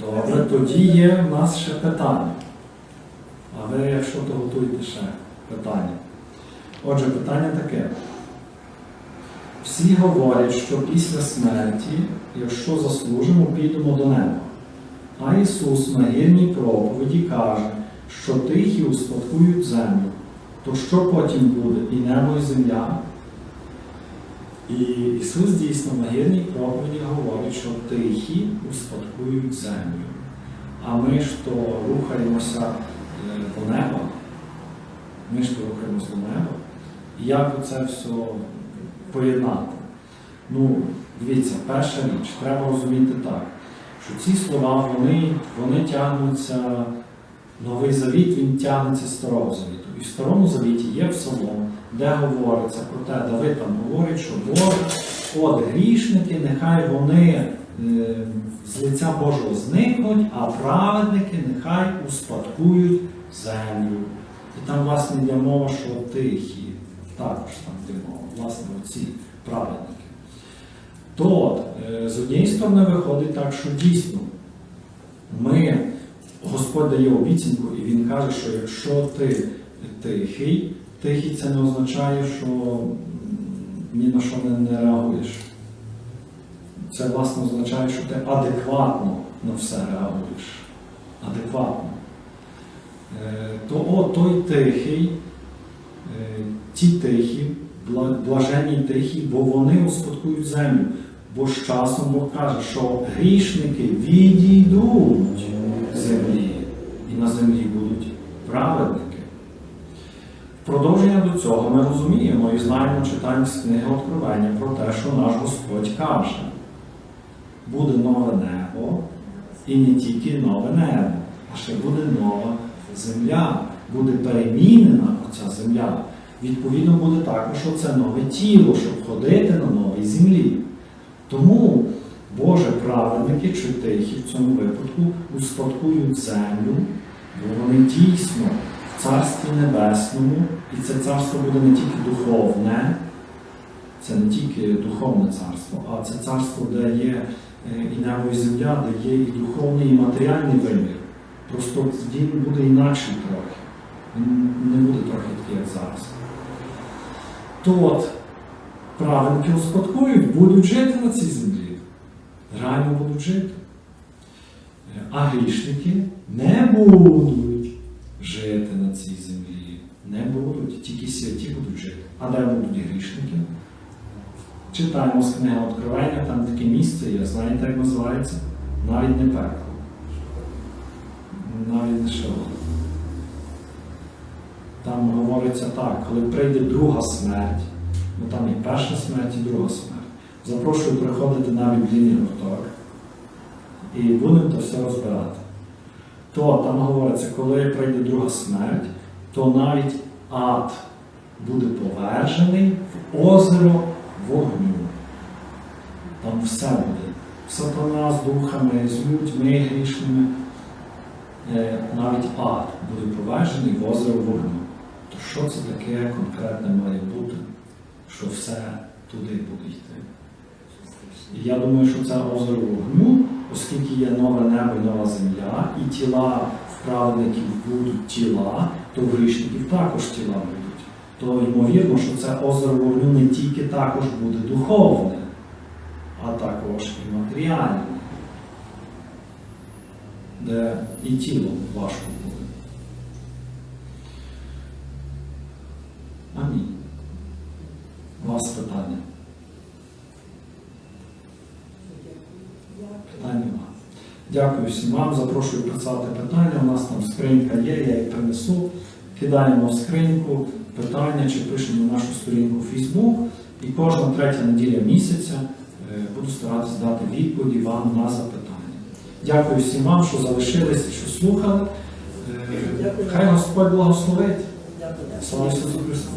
Добре, тоді є в нас ще питання. А ви, якщо то готуєте ще питання. Отже, питання таке. Всі говорять, що після смерті, якщо заслужимо, підемо до неба. А Ісус на гірній проповіді каже, що тихі успадкують землю. То що потім буде? І небо, і земля? І Ісус дійсно на гірній проповіді говорить, що тихі успадкують землю. А ми ж то рухаємося е, до неба. Ми ж то рухаємося до неба. І як це все поєднати? Ну, дивіться, перша річ, треба розуміти так, що ці слова вони, вони тягнуться, Новий Завіт він тягнеться з Старого Завіту. І в Старому Завіті є псалом, де говориться про те, Давид там говорить, що Бог, от грішники, нехай вони е, з лиця Божого зникнуть, а праведники нехай успадкують землю. І там, власне, йде мова, що тихі, також там йде мова, власне, оці праведники. То е, з однієї сторони виходить так, що дійсно Господь дає обіцянку, і Він каже, що якщо ти тихий, тихий це не означає, що ні на що не, реагуєш. Це власне означає, що ти адекватно на все реагуєш. Адекватно. Е, То о, той тихий, е, ті тихі, бла- блаженні тихі, бо вони успадкують землю. Бо з часом Бог каже, що грішники відійдуть землі, і на землі будуть праведники. Продовження до цього ми розуміємо і знаємо, читаємо з книги Откровення про те, що наш Господь каже, буде нове небо, і не тільки нове небо, а ще буде нова земля, буде перемінена оця земля. Відповідно, буде також оце нове тіло, щоб ходити на новій землі. Тому Боже праведники чи тихі в цьому випадку успадкують землю, бо вони дійсно в Царстві Небесному, і це царство буде не тільки духовне, це не тільки духовне царство, а це царство, де є е, і небо, і земля, де є і духовний, і матеріальний вимір. Просто він буде інакший трохи. Він не буде трохи такий, як зараз. То от, праведники успадкують, будуть жити на цій землі. Реально будуть жити. Е, А грішники не будуть жити на цій землі. Не будуть, тільки святі будуть жити. А де будуть грішники? Читаємо з книги Откровення, там таке місце є, знаєте, як називається? Навіть не пекло. Навіть не шело. Там говориться так, коли прийде друга смерть, ну там і перша смерть, і друга смерть. Запрошую приходити на біблійний гурток і будемо то все розбирати. То там говориться, коли прийде друга смерть, то навіть ад буде повержений в озеро вогню. Там все буде. Сатана з духами, з людьми грішними. Е, Навіть ад буде повержений в озеро вогню. То що це таке конкретне має бути, що все туди буде йти? І я думаю, що це озеро вогню, оскільки є нове небо і нова земля, і тіла вправників будуть тіла, то грішників також тіла будуть. То ймовірно, що це озеро вогню не тільки також буде духовне, а також і матеріальне, де і тіло важко буде. Амінь. У вас питання? Питань нема. Дякую всім вам. Запрошую писати питання. У нас там скринька є, я їх принесу. Кидаємо в скриньку питання чи пишемо на нашу сторінку в Facebook. І кожна третя неділя місяця е, буду старатися дати відповіді вам на запитання. Дякую всім вам, що залишилися, що слухали. Е, Хай Господь благословить. Слава Ісусу Христу!